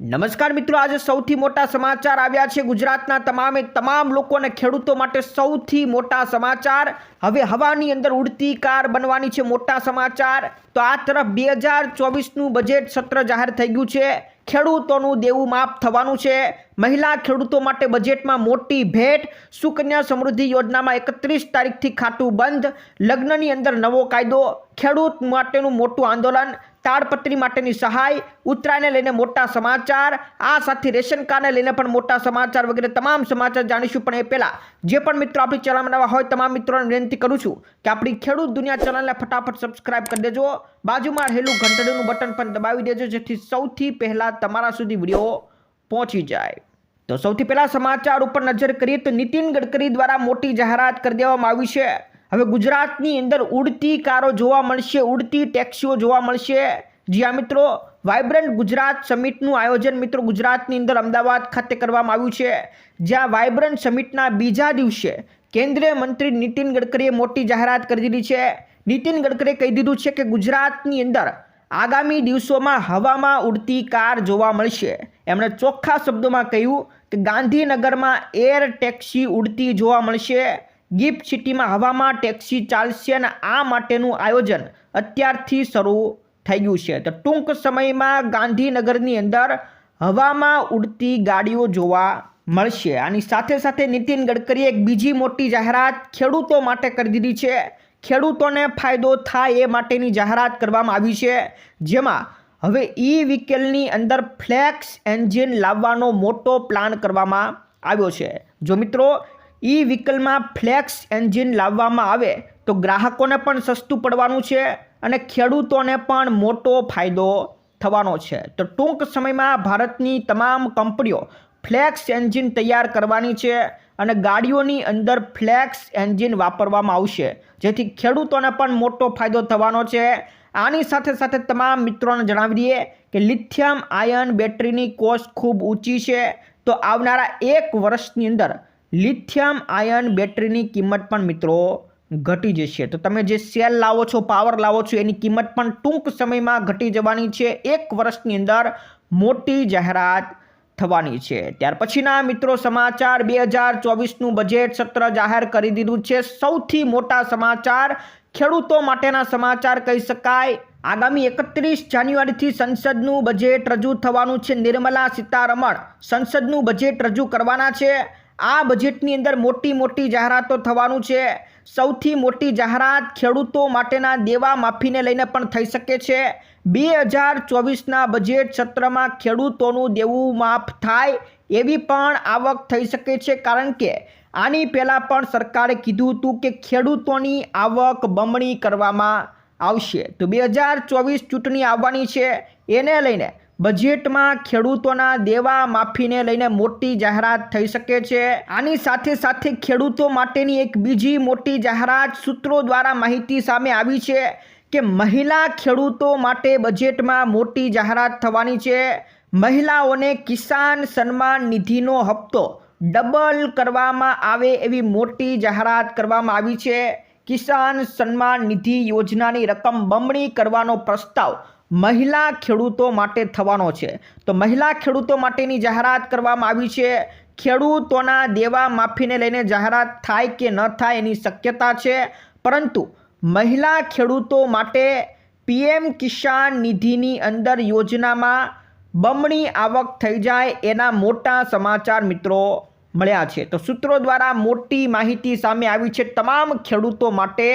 નમસ્કાર મિત્રો, આજે સૌથી મોટા સમાચાર આવ્યા છે ગુજરાતના તમામે તમામ લોકો અને ખેડૂતો માટે સૌથી મોટા સમાચાર. હવે હવાની અંદર ઉડતી કાર બનવાની છે મોટા સમાચાર. તો આ તરફ બે હજાર ચોવીસનું બજેટ સત્ર જાહેર થઈ ગયું છે. ખેડૂતોનું દેવું માફ થવાનું છે. મહિલા ખેડૂતો માટે બજેટમાં મોટી ભેટ. સુકન્યા સમૃદ્ધિ યોજનામાં એકત્રીસ તારીખથી ખાતું બંધ. લગ્નની અંદર નવો કાયદો. ખેડૂત માટેનું મોટું આંદોલન. તાડપત્રી માટેની સહાય, ઉત્તરાયણને લઈને મોટા સમાચાર, આ સાથે રેશન કાર્ડને લઈને પણ મોટા સમાચાર વગેરે તમામ સમાચાર જાણીશું. પણ એ પહેલાં, જે પણ મિત્રો આપણી ચેનલમાં નવા હોય તમામ મિત્રોને વિનંતી કરું છું કે આપણી ખેડૂત દુનિયા ચેનલને ફટાફટ સબસ્ક્રાઇબ કરી દેજો. બાજુમાં રહેલું ઘંટડીનું બટન પણ દબાવી દેજો, જેથી સૌથી પહેલાં તમારા સુધી વીડિયો પહોંચી જાય. તો સૌથી પહેલાં સમાચાર ઉપર નજર કરીએ તો નીતિન ગડકરી દ્વારા મોટી જાહેરાત કરી દેવામાં આવી છે. હવે ગુજરાતની અંદર ઉડતી કારો જોવા મળશે, ઉડતી ટેક્સીઓ જોવા મળશે. જ્યાં મિત્રો વાઇબ્રન્ટ ગુજરાત સમિટનું આયોજન મિત્રો ગુજરાતની અંદર અમદાવાદ ખાતે કરવામાં આવ્યું છે. જ્યાં વાઇબ્રન્ટ સમિટના બીજા દિવસે કેન્દ્રીય મંત્રી નીતિન ગડકરીએ મોટી જાહેરાત કરી દીધી છે. નીતિન ગડકરીએ કહી દીધું છે કે ગુજરાતની અંદર આગામી દિવસોમાં હવામાં ઉડતી કાર જોવા મળશે. એમણે ચોખ્ખા શબ્દોમાં કહ્યું કે ગાંધીનગરમાં એર ટેક્સી ઉડતી જોવા મળશે. ગિફ્ટ સિટીમાં હવામાં ટેક્સી ચાલશે અને આ માટેનું આયોજન અત્યારથી શરૂ થઈ ગયું છે. તો ટૂંક સમયમાં ગાંધીનગરની અંદર હવામાં ઉડતી ગાડીઓ જોવા મળશે. આની સાથે સાથે નીતિન ગડકરીએ એક બીજી મોટી જાહેરાત ખેડૂતો માટે કરી દીધી છે. ખેડૂતોને ફાયદો થાય એ માટેની જાહેરાત કરવામાં આવી છે. જેમાં હવે ઈ વ્હીકલની અંદર ફ્લેક્સ એન્જિન લાવવાનો મોટો પ્લાન કરવામાં આવ્યો છે. જો મિત્રો ઈ વ્હીકલમાં ફ્લેક્સ એન્જિન લાવવામાં આવે તો ગ્રાહકોને પણ સસ્તું પડવાનું છે અને ખેડૂતોને પણ મોટો ફાયદો થવાનો છે. તો ટૂંક સમયમાં ભારતની તમામ કંપનીઓ ફ્લેક્સ એન્જિન તૈયાર કરવાની છે અને ગાડીઓની અંદર ફ્લેક્સ એન્જિન વાપરવામાં આવશે. જેથી ખેડૂતોને પણ મોટો ફાયદો થવાનો છે. આની સાથે સાથે તમામ મિત્રોને જણાવી દઈએ કે લિથિયમ આયન બેટરીની કોસ્ટ ખૂબ ઊંચી છે. તો આવનારા એક વર્ષની અંદર લિથિયમ આયન બેટરીની કિંમત પણ મિત્રો ઘટી જશે. તો તમે જે સેલ લાવો છો, પાવર લાવો છો, એની કિંમત પણ ટૂંક સમયમાં ઘટી જવાની છે. એક વર્ષની અંદર મોટી જાહેરાત થવાની છે. ત્યાર પછીના મિત્રો સમાચાર, બે હજાર ચોવીસનું બજેટ સત્ર જાહેર કરી દીધું છે. સૌથી મોટા સમાચાર, ખેડૂતો માટેના સમાચાર કહી શકાય. આગામી એકત્રીસ જાન્યુઆરીથી સંસદનું બજેટ રજૂ થવાનું છે. નિર્મલા સીતારમણ સંસદનું બજેટ રજૂ કરવાના છે. આ બજેટની અંદર મોટી મોટી જાહેરાતો થવાનું છે. સૌથી મોટી જાહેરાત ખેડૂતો માટેના દેવા માફીને લઈને પણ થઈ શકે છે. બે હજાર ચોવીસના બજેટ સત્રમાં ખેડૂતોનું દેવું માફ થાય એવી પણ આવક થઈ શકે છે કારણ કે આની પહેલાં પણ સરકારે કીધું હતું કે ખેડૂતોની આવક બમણી કરવામાં આવશે. તો બે હજાર ચોવીસ ચૂંટણી આવવાની છે. એને લઈને બજેટમાં ખેડૂતોના દેવા માફીને લઈને મોટી જાહેરાત થઈ શકે છે. આની સાથે સાથે ખેડૂતો માટેની એક બીજી મોટી જાહેરાત સૂત્રો દ્વારા માહિતી સામે આવી છે કે મહિલા ખેડૂતો માટે બજેટમાં મોટી જાહેરાત થવાની છે. મહિલાઓને કિસાન સન્માન નિધિનો હપ્તો ડબલ કરવામાં આવે એવી મોટી જાહેરાત કરવામાં આવી છે. કિસાન સન્માન નિધિ યોજનાની રકમ બમણી કરવાનો પ્રસ્તાવ મહિલા ખેડૂતો માટે થવાનો છે. તો મહિલા ખેડૂતો માટેની જાહેરાત કરવામાં આવી છે. ખેડૂતોના દેવા માફીને લઈને જાહેરાત થાય કે ન થાય એની શક્યતા છે. પરંતુ મહિલા ખેડૂતો માટે પીએમ કિસાન નિધિની અંદર યોજનામાં બમણી આવક થઈ જાય એના મોટા સમાચાર મિત્રો મળ્યા છે. તો સૂત્રો દ્વારા મોટી માહિતી સામે આવી છે. તમામ ખેડૂતો માટે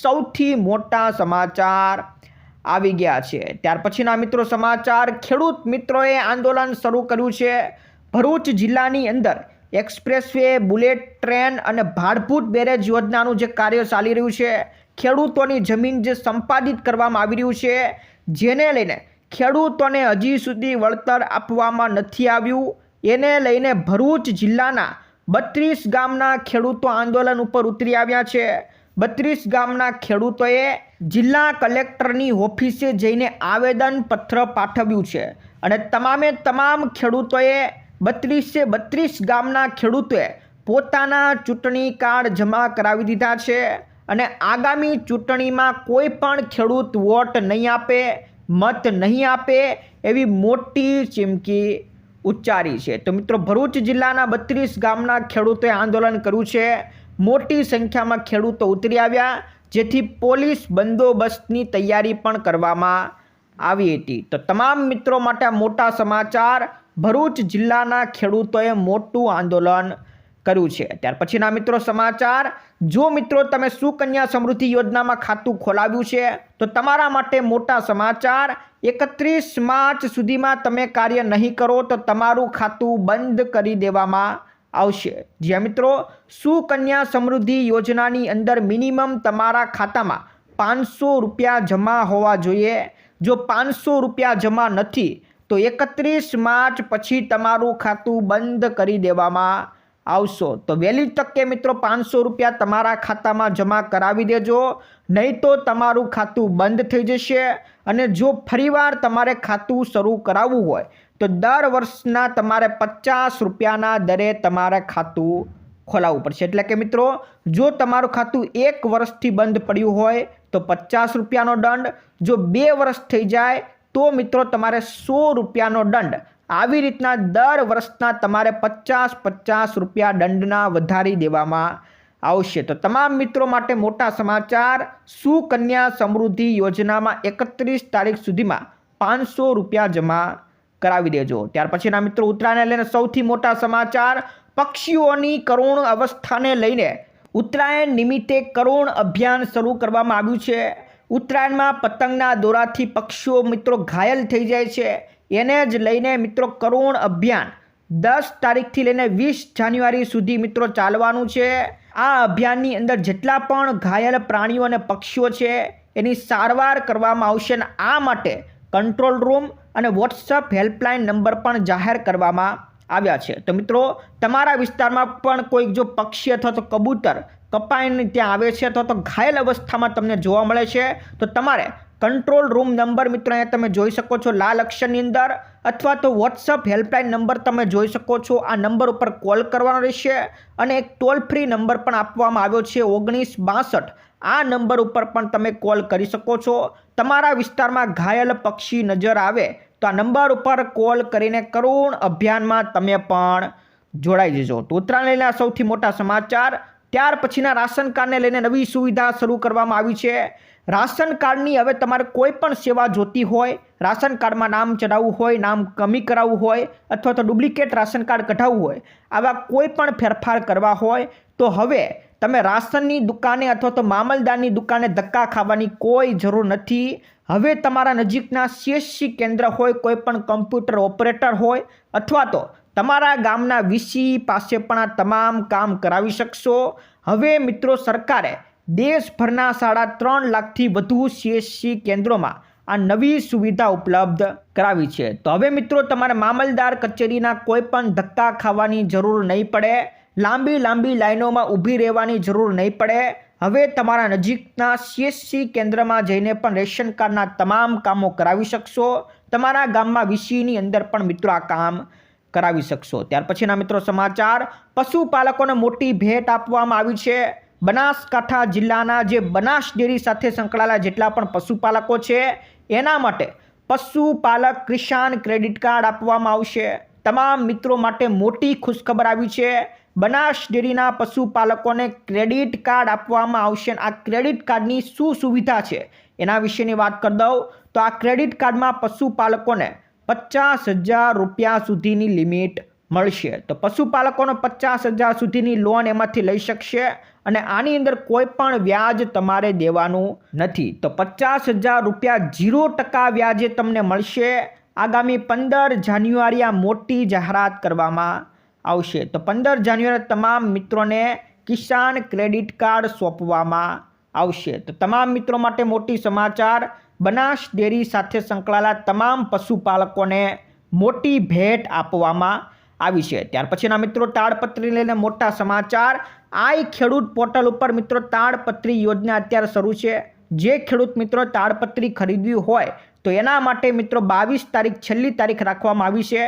સૌથી મોટા સમાચાર આવી ગયા છે. ત્યાર પછીના મિત્રો સમાચાર, ખેડૂત મિત્રોએ આંદોલન શરૂ કર્યું છે. ભરૂચ જિલ્લાની અંદર એક્સપ્રેસ બુલેટ ટ્રેન અને ભાડભૂત બેરેજ યોજનાનું જે કાર્ય ચાલી રહ્યું છે, ખેડૂતોની જમીન જે સંપાદિત કરવામાં આવી રહ્યું છે, જેને લઈને ખેડૂતોને હજી સુધી વળતર આપવામાં નથી આવ્યું. એને લઈને ભરૂચ જિલ્લાના બત્રીસ ગામના ખેડૂતો આંદોલન ઉપર ઉતરી આવ્યા છે. બત્રીસ ગામના ખેડૂતોએ જિલ્લા કલેક્ટરની ઓફિસે જઈને આવેદનપત્ર પાઠવ્યું છે અને તમામે તમામ ખેડૂતોએ બત્રીસે બત્રીસ ગામના ખેડૂતોએ પોતાના ચૂંટણી કાર્ડ જમા કરાવી દીધા છે અને આગામી ચૂંટણીમાં કોઈ પણ ખેડૂત વોટ નહીં આપે, મત નહીં આપે એવી મોટી ચીમકી ઉચ્ચારી છે. તો મિત્રો ભરૂચ જિલ્લાના બત્રીસ ગામના ખેડૂતોએ આંદોલન કર્યું છે. મોટી સંખ્યામાં ખેડૂતો ઉતરી આવ્યા. જેથી પોલીસ બંદોબસ્તની તૈયારી પણ કરવામાં આવી હતી. તો તમામ મિત્રો માટે મોટા સમાચાર. ભરૂચ જિલ્લાના ખેડૂતોએ મોટું આંદોલન કર્યું છે. ત્યાર પછીના મિત્રો સમાચાર. જો મિત્રો તમે સુકન્યા સમૃદ્ધિ યોજનામાં ખાતું ખોલાવ્યું છે, તો તમારા માટે મોટા સમાચાર. એકત્રીસ માર્ચ સુધીમાં તમે કાર્ય નહીં કરો, તો તમારું ખાતું બંધ કરી દેવામાં આવશે. જ્યાં મિત્રો, સુકન્યા સમૃદ્ધિ યોજનાની અંદર મિનિમમ તમારા ખાતામાં પાંચસો રૂપિયા જમા હોવા જોઈએ. જો પાંચસો રૂપિયા જમા નથી, તો એકત્રીસ માર્ચ પછી તમારું ખાતું બંધ કરી દેવામાં આવશો. તો વહેલી તકે મિત્રો પાંચસો રૂપિયા તમારા ખાતામાં જમા કરાવી દેજો. નહીં તો તમારું ખાતું બંધ થઈ જશે અને જો ફરીવાર તમારે ખાતું શરૂ કરાવવું હોય તો દર વર્ષના તમારે પચાસ રૂપિયાના દરે તમારે ખાતું ખોલાવવું પડશે. એટલે કે મિત્રો, જો તમારું ખાતું એક વર્ષથી બંધ પડ્યું હોય, તો પચાસ રૂપિયાનો દંડ. જો બે વર્ષ થઈ જાય, તો મિત્રો તમારે સો રૂપિયાનો દંડ. આવી રીતના દર વર્ષના તમારે પચાસ પચાસ રૂપિયા દંડના વધારી દેવામાં આવશે. તો તમામ મિત્રો માટે મોટા સમાચાર, સુકન્યા સમૃદ્ધિ યોજનામાં એકત્રીસ તારીખ સુધીમાં પાંચસો રૂપિયા જમા કરાવી દેજો. ત્યાર પછીના મિત્રો ઉત્તરાયણને લઈને સૌથી મોટા સમાચાર, પક્ષીઓની કરુણ અવસ્થાને લઈને ઉત્તરાયણ નિમિત્તે કરુણ અભિયાન શરૂ કરવામાં આવ્યું છે. ઉત્તરાયણમાં પતંગના દોરાથી પક્ષીઓ મિત્રો ઘાયલ થઈ જાય છે. એને જ લઈને મિત્રો કરુણ અભિયાન દસ તારીખથી લઈને વીસ જાન્યુઆરી સુધી મિત્રો ચાલવાનું છે. આ અભિયાનની અંદર જેટલા પણ ઘાયલ પ્રાણીઓ અને પક્ષીઓ છે, એની સારવાર કરવામાં આવશે અને આ માટે કંટ્રોલ રૂમ અને વોટ્સઅપ હેલ્પલાઇન નંબર પણ જાહેર કરવામાં આવ્યા છે. તો મિત્રો, તમારા વિસ્તારમાં પણ કોઈક જો પક્ષી અથવા તો કબૂતર કપાઈને ત્યાં આવે છે અથવા તો ઘાયલ અવસ્થામાં તમને જોવા મળે છે, તો તમારે કંટ્રોલ રૂમ નંબર મિત્રો અહીંયા તમે જોઈ શકો છો લાલ અક્ષરની અંદર. અથવા તો વોટ્સઅપ હેલ્પલાઇન નંબર તમે જોઈ શકો છો. આ નંબર ઉપર કોલ કરવાનો રહેશે અને એક ટોલ ફ્રી નંબર પણ આપવામાં આવ્યો છે, ઓગણીસ બાસઠ. આ નંબર ઉપર પણ તમે કોલ કરી શકો છો. તમારા વિસ્તારમાં ઘાયલ પક્ષી નજર આવે તો આ નંબર ઉપર કોલ કરીને કરુણ અભિયાનમાં તમે પણ જોડાઈ જજો. તો ઉત્તરાયણના સૌથી મોટા સમાચાર. ત્યાર પછીના રાશન કાર્ડને લઈને નવી સુવિધા શરૂ કરવામાં આવી છે. રાશન કાર્ડની હવે તમારે કોઈ પણ સેવા જોતી હોય, રાશન કાર્ડમાં નામ ચડાવવું હોય, નામ કમી કરાવવું હોય અથવા તો ડુપ્લિકેટ રાશન કાર્ડ કઢાવવું હોય, આવા કોઈ પણ ફેરફાર કરવા હોય, તો હવે તમે રાશનની દુકાને અથવા તો મામલદારની દુકાને ધક્કા ખાવાની કોઈ જરૂર નથી. હવે તમારા નજીકના સીએસસી કેન્દ્ર હોય, કોઈ પણ કમ્પ્યુટર ઓપરેટર હોય અથવા તો તમારા ગામના વીસી પાસે પણ આ તમામ કામ કરાવી શકશો. હવે મિત્રો સરકારે દેશભરના સાડા ત્રણ લાખથી વધુ સીએસસી કેન્દ્રોમાં આ નવી સુવિધા ઉપલબ્ધ કરાવી છે. તો હવે મિત્રો તમારે મામલદાર કચેરીના કોઈ પણ ધક્કા ખાવાની જરૂર નહીં પડે. લાંબી લાંબી લાઈનોમાં ઊભી રહેવાની જરૂર નહીં પડે. હવે તમારા નજીકના સીએસસી કેન્દ્રમાં જઈને પણ રેશન કાર્ડના તમામ કામો કરાવી શકશો. તમારા ગામમાં વીસીની અંદર પણ મિત્રો આ કામ કરાવી શકશો. ત્યાર પછીના મિત્રો સમાચાર. પશુપાલકોને મોટી ભેટ આપવામાં આવી છે. બનાસકાંઠા જિલ્લાના જે બનાસ ડેરી સાથે સંકળાયેલા જેટલા પણ પશુપાલકો છે, એના માટે પશુપાલક કિસાન ક્રેડિટ કાર્ડ આપવામાં આવશે. તમામ મિત્રો માટે મોટી ખુશખબર આવી છે. બનાસ ડેરીના પશુપાલકોને ક્રેડિટ કાર્ડ આપવામાં આવશે આ ક્રેડિટ કાર્ડની શું સુવિધા છે, એના વિશેની વાત કરી દઉં. તો આ ક્રેડિટ કાર્ડમાં પશુપાલકોને પચાસ હજાર રૂપિયા સુધીની લિમિટ મળશે. તો પશુપાલકોનો પચાસ હજાર સુધીની લોન એમાંથી લઈ શકશે અને આની અંદર કોઈ પણ વ્યાજ તમારે દેવાનું નથી. તો પચાસ હજાર રૂપિયા ઝીરો ટકા વ્યાજે તમને મળશે. આગામી પંદર જાન્યુઆરી આ મોટી જાહેરાત કરવામાં આવશે. તો પંદર જાન્યુઆરી તમામ મિત્રોને કિસાન ક્રેડિટ કાર્ડ સોંપવામાં આવશે. તો તમામ મિત્રો માટે મોટી સમાચાર. બનાસ ડેરી સાથે સંકળાયેલા તમામ પશુપાલકોને મોટી ભેટ આપવામાં આવી છે. ત્યાર પછીના મિત્રો તાડપત્રી લઈને મોટા સમાચાર. આઈ ખેડૂત પોર્ટલ ઉપર મિત્રો તાડપત્રી યોજના અત્યારે શરૂ છે. જે ખેડૂત મિત્રો તાડપત્રી ખરીદવી હોય તો એના માટે મિત્રો બાવીસ તારીખ છેલ્લી તારીખ રાખવામાં આવી છે.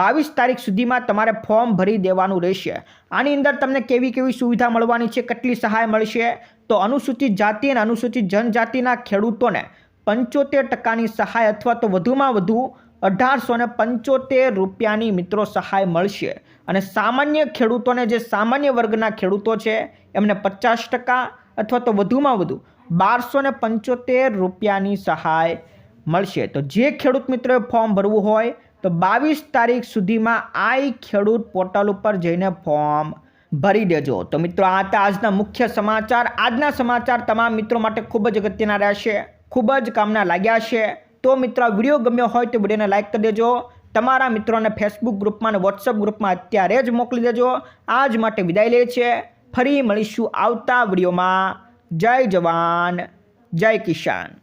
બાવીસ તારીખ સુધીમાં તમારે ફોર્મ ભરી દેવાનું રહેશે. આની અંદર તમને કેવી કેવી સુવિધા મળવાની છે, કેટલી સહાય મળશે તો અનુસૂચિત જાતિ અને અનુસૂચિત જનજાતિના ખેડૂતોને પંચોતેર ટકાની સહાય અથવા તો વધુમાં વધુ અઢારસો ને પંચોતેર રૂપિયાની મિત્રો સહાય મળશે. અને સામાન્ય ખેડૂતોને જે સામાન્ય વર્ગના ખેડૂતો છે, એમને પચાસ ટકા અથવા તો વધુમાં વધુ બારસો ને પંચોતેર રૂપિયાની સહાય મળશે. તો જે ખેડૂત મિત્રોએ ફોર્મ ભરવું હોય, તો બાવીસ તારીખ સુધીમાં આઈ ખેડૂત પોર્ટલ ઉપર જઈને ફોર્મ ભરી દેજો. તો મિત્રો, આ હતા આજના મુખ્ય સમાચાર. આજના સમાચાર તમામ મિત્રો માટે ખૂબ જ અગત્યના રહેશે. ખૂબ જ કામના લાગ્યા છે. તો મિત્રો વીડિયો ગમ્યો હોય તો વિડીયોને લાઇક કરી દેજો. તમારા મિત્રોને ફેસબુક ગ્રુપમાં અને વોટ્સઅપ ગ્રુપમાં અત્યારે જ મોકલી દેજો. આજ માટે વિદાય લે છે. ફરી મળીશું આવતા વિડીયોમાં. જય જવાન. જય કિસાન.